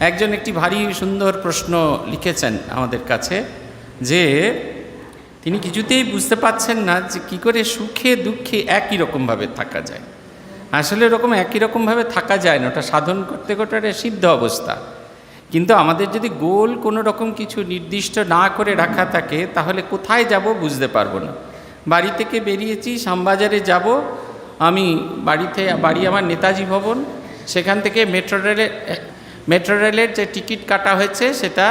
একজন একটি ভারী সুন্দর প্রশ্ন লিখেছেন আমাদের কাছে যে তিনি কিছুতেই বুঝতে পাচ্ছেন না যে কী করে সুখে দুঃখে একই রকমভাবে থাকা যায়। আসলে এরকম একই রকমভাবে থাকা যায় না, ওটা সাধন করতে করতে একটা সিদ্ধ অবস্থা। কিন্তু আমাদের যদি গোল কোনো রকম কিছু নির্দিষ্ট না করে রাখা থাকে, তাহলে কোথায় যাব বুঝতে পারব না। বাড়ি থেকে বেরিয়েছি, শ্যামবাজারে যাব, আমি বাড়িতে, বাড়ি আমার নেতাজি ভবন, সেখান থেকে মেট্রো রেলে মেট্রো রেলের যে টিকিট কাটা হয়েছে, সেটা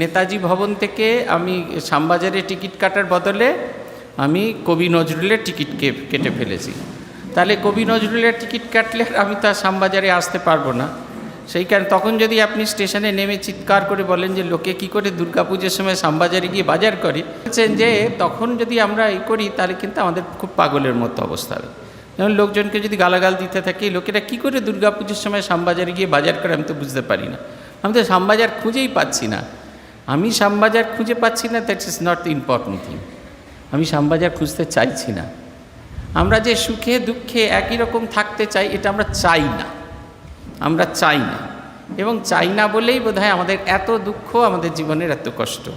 নেতাজি ভবন থেকে আমি শ্যামবাজারে টিকিট কাটার বদলে আমি কবি নজরুলের টিকিট কেটে ফেলেছি। তাহলে কবি নজরুলের টিকিট কাটলে আমি তো আর শ্যামবাজারে আসতে পারব না। সেই কারণে তখন যদি আপনি স্টেশনে নেমে চিৎকার করে বলেন যে লোকে কি করে দুর্গাপুজোর সময় শ্যামবাজারে গিয়ে বাজার করে, বলছেন যে তখন যদি আমরা এই করি, তাহলে কিন্তু আমাদের খুব পাগলের মতো অবস্থা হবে। যেমন লোকজনকে যদি গালাগাল দিতে থাকি, লোকেরা কি করে দুর্গাপুজোর সময় শ্যামবাজারে গিয়ে বাজার করে আমি তো বুঝতে পারি না। আমি তো শ্যামবাজার খুঁজেই পাচ্ছি না। আমি শ্যামবাজার খুঁজে পাচ্ছি না that is not important thing আমি শ্যামবাজার খুঁজতে চাইছি না। আমরা যে সুখে, দুঃখে একই রকম থাকতে চাই, এটা আমরা চাই না। আমরা চাই না। এবং চাই না বলেই বোধহয় আমাদের এত দুঃখ আমাদের জীবনের এত কষ্ট।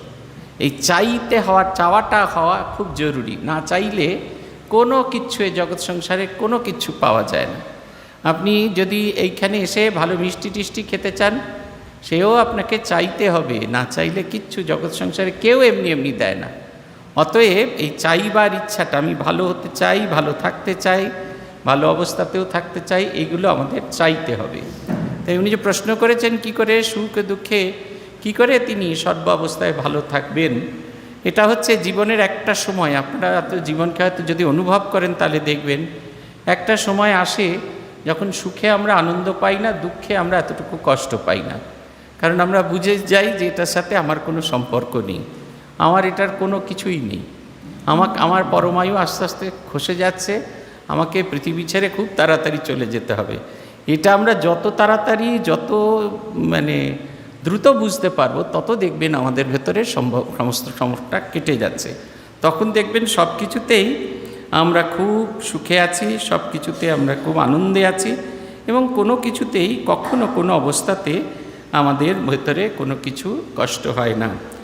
এই চাইতে হওয়া, চাওয়াটা হওয়া খুব জরুরি। না চাইলে কোনো কিচ্ছু এই জগৎ সংসারে কোনো কিচ্ছু পাওয়া যায় না। আপনি যদি এইখানে এসে ভালো মিষ্টি টিষ্টি খেতে চান, সেও আপনাকে চাইতে হবে, না চাইলে কিচ্ছু জগৎ সংসারে কেউ এমনি এমনি দেয় না। অতএব এই চাইবার ইচ্ছাটা, আমি ভালো হতে চাই, ভালো থাকতে চাই, ভালো অবস্থাতেও থাকতে চাই, এগুলো আমাদের চাইতে হবে। তাই উনি যে প্রশ্ন করেছেন, কি করে সুখ দুঃখে, কি করে তিনি সর্ব অবস্থায় ভালো থাকবেন এটা হচ্ছে জীবনের একটা সময়। আপনারা জীবনকে হয়তো যদি অনুভব করেন তাহলে দেখবেন, একটা সময় আসে যখন সুখে আমরা আনন্দ পাই না, দুঃখে আমরা এতটুকু কষ্ট পাই না। কারণ আমরা বুঝে যাই যে এটার সাথে আমার কোনো সম্পর্ক নেই, আমার এটার কোনো কিছুই নেই। আমাকে, আমার পরমায়ু আস্তে আস্তে খসে যাচ্ছে, আমাকে পৃথিবী ছেড়ে খুব তাড়াতাড়ি চলে যেতে হবে। এটা আমরা যত তাড়াতাড়ি, যত মানে দ্রুত বুঝতে পারব, তত দেখবেন আমাদের ভেতরে সম্ভব, সমস্ত সমস্যাটা কেটে যাচ্ছে। তখন দেখবেন সব কিছুতেই আমরা খুব সুখে আছি সব কিছুতে আমরা খুব আনন্দে আছি এবং কোনো কিছুতেই কখনো কোনো অবস্থাতে আমাদের ভেতরে কোনো কিছু কষ্ট হয় না।